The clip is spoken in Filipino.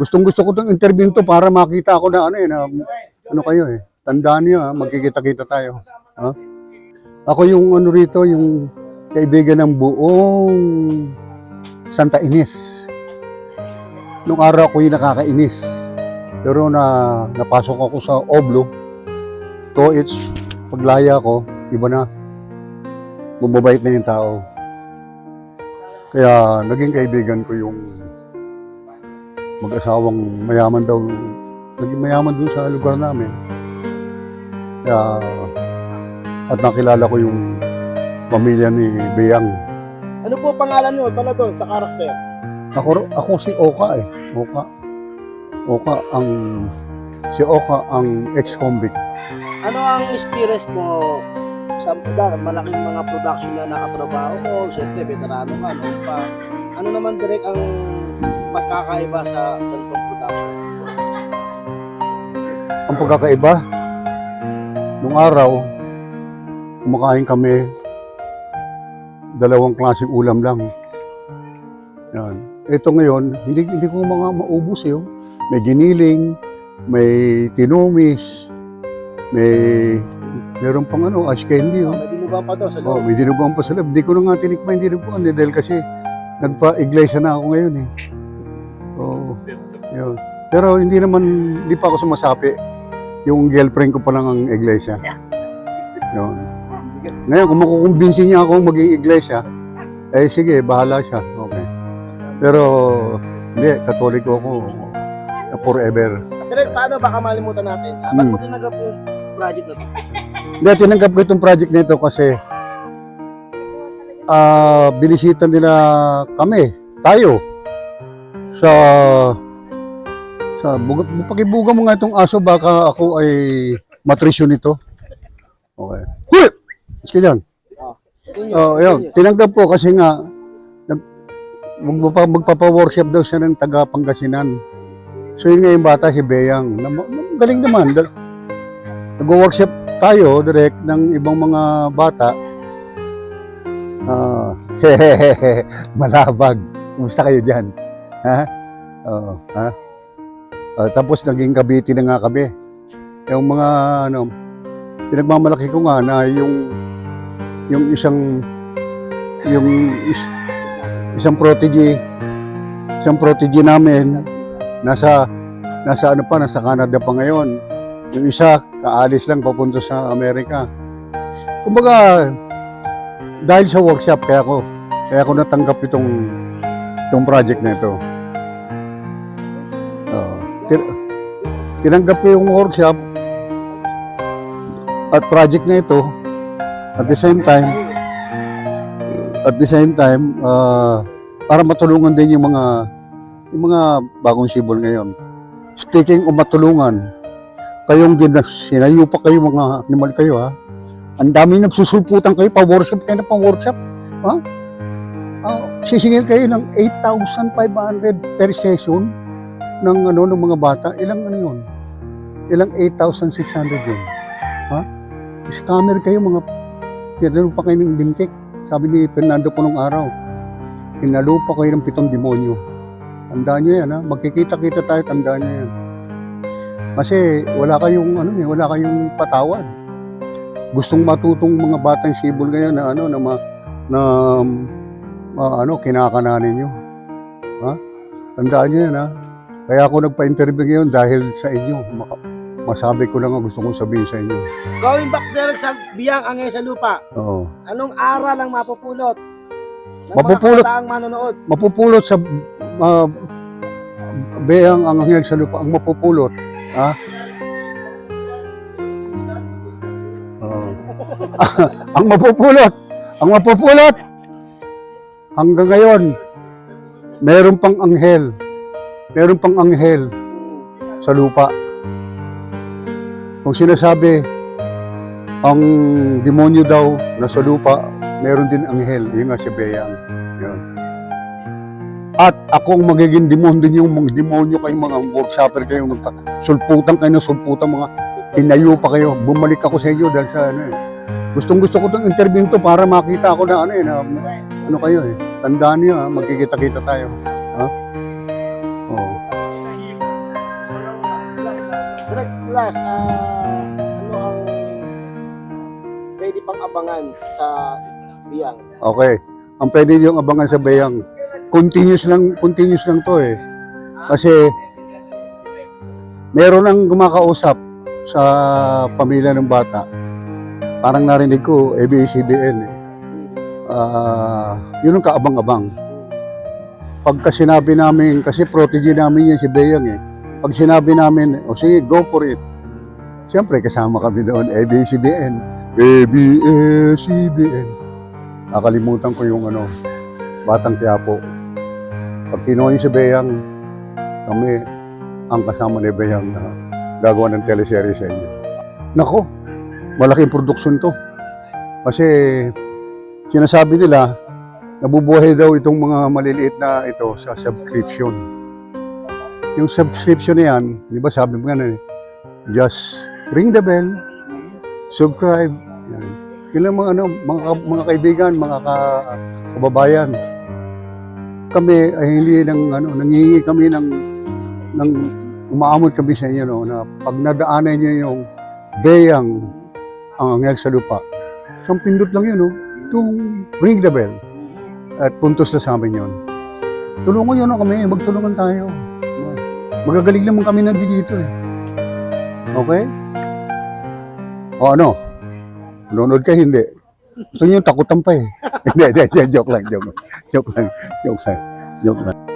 Gustong gusto ko itong interview to para makita ako na ano eh, na ano kayo eh. Tandaan niyo ha, magkikita-kita tayo. Ha? Ako yung ano rito, yung kaibigan ng buong Santa Ines. Nung araw ko yung nakakainis. Pero na napasok ako sa Oblo, to it's paglaya ko, iba na. Bumabait na yung tao. Kaya naging kaibigan ko yung mag-asawang mayaman daw. Naging mayaman dun sa lugar namin. Kaya, at nakilala ko yung pamilya ni Beyang. Ano po pangalan nyo pala doon sa karakter? Ako, ako si Oka eh. Oka. Oka ang, si Oka ang ex-convict. Ano ang experience mo sa da, malaking mga production na nakatrabaho mo? Siyempre, veterano ka. No? Pa, ano naman direct ang pagkakaiba sa ganitong production? Ang pagkakaiba, nung araw, kumakain kami, dalawang klaseng ulam lang. Yan. Ito ngayon, hindi, hindi ko mga maubos eh. oh. May giniling, may tinumis, may meron pang ano, ice candy. Oh. May dinuga pa doon sa Oh, loob. may dinuguan pa sa loob. Hindi ko na nga tinikman yung dinuguan eh, dahil kasi nagpa-iglesia na ako ngayon eh. Yun. Pero hindi naman, hindi pa ako sumasapi. Yung girlfriend ko pa lang ang iglesia. Yun. Ngayon, kung makukumbinsin niya akong maging iglesia, eh sige, bahala siya. Okay. Pero, hindi, katoliko ako uh, forever. Direct, paano baka malimutan natin? Ah, ba't Hmm. mo tinanggap yung project na to? Hindi, tinanggap ko itong project nito kasi ah binisita nila kami, tayo, sa sa buga, mo nga itong aso baka ako ay matrisyo nito. Okay. Huy! Sige yan. Oh, yun. Tinanggap ko kasi nga nag, magpapa, magpapa-workshop daw siya ng taga Pangasinan. So yun nga yung bata si Beyang. Galing naman. Nag-workshop tayo direct ng ibang mga bata. Ah, hehehe, malabag. Kumusta kayo diyan? Ha? Oo, ha? Ah, tapos naging kabiti na nga kami. Yung mga ano, pinagmamalaki ko nga na yung yung isang yung is, isang protege isang protege namin nasa nasa ano pa nasa Canada pa ngayon yung isa kaalis lang papunta sa Amerika kumbaga dahil sa workshop kaya ako kaya ako natanggap itong itong project na ito. Tin- tinanggap ko yung workshop at project na ito at the same time, at the same time, ah, para matulungan din yung mga yung mga bagong sibol ngayon. Speaking of matulungan, kayong din sinayo pa kayo mga animal kayo ha. Ang dami nagsusulputan kayo, pa-workshop kayo na pa-workshop. Ha? Ah, sisingil kayo ng 8,500 per session ng ano ng mga bata. Ilang ano yun? Ilang 8,600 yun. Ha? Scammer kayo mga Tinalo pa kayo ng lintik. Sabi ni Fernando po nung araw, tinalo pa kayo ng pitong demonyo. Tandaan nyo yan, ha? Magkikita-kita tayo, tandaan nyo yan. Kasi wala kayong, ano eh, wala kayong patawad. Gustong matutong mga batang sibol ngayon na ano, na, ma, na ma- ano, kinakananin nyo. Ha? Tandaan nyo yan, ha? Kaya ako nagpa-interview ngayon dahil sa inyo. Masabi ko lang ang gusto kong sabihin sa inyo. Going back direct sa biyang angay sa lupa, Oo. anong aral ang mapupulot? Ng Mapupulot- kabataang manonood. mapupulot sa uh, beyang ang sa lupa ang mapupulot ha Oo. ang mapupulot ang mapupulot hanggang ngayon meron pang anghel meron pang anghel sa lupa kung sinasabi ang demonyo daw na sa lupa meron din anghel yun nga si Beyang yun at akong magiging demon din yung mga demonyo kayo, mga workshopper kayo, magpa- sulputan kayo ng sulputan, mga pinayo pa kayo. Bumalik ako sa inyo dahil sa ano eh. Gustong gusto ko itong interview to para makita ako na ano eh, na ano kayo eh. Tandaan niyo ha, magkikita-kita tayo. Last, ah, ano ang pwede pang abangan sa biyang? Okay. Ang pwede yung abangan sa bayang, continuous lang, continuous lang to eh. Kasi, meron ang kumakausap sa pamilya ng bata. Parang narinig ko, ABS-CBN eh. Ah, yun ang kaabang-abang. Pagka sinabi namin, kasi protege namin yan si Beyang eh. Pag sinabi namin, o sige, go for it. Siyempre, kasama kami doon, ABS-CBN. ABS-CBN. Nakalimutan ko yung ano, Batang Quiapo. Pag kinuha niyo si Beyang, kami ang kasama ni Beyang na gagawa ng teleserye sa inyo. Nako, malaking produksyon to. Kasi sinasabi nila, nabubuhay daw itong mga maliliit na ito sa subscription. Yung subscription na yan, di ba sabi mo nga na, just ring the bell, subscribe. Yan. Yun lang mga, ano, mga, mga kaibigan, mga ka, kababayan. Kami ay hindi nang ano, nangihingi kami ng ng umaamot kami sa inyo no, na pag nadaanan niyo yung beyang ang anghel sa lupa. Isang pindot lang yun, no? Itong ring the bell. At puntos na sa amin yun. Tulungan nyo na kami, magtulungan tayo. Magagaling naman kami na dito eh. Okay? O ano? Nunod ka, hindi. Gusto yung takutan pa eh. hindi, hindi, joke lang, joke lang. Joke lang, joke lang, joke lang.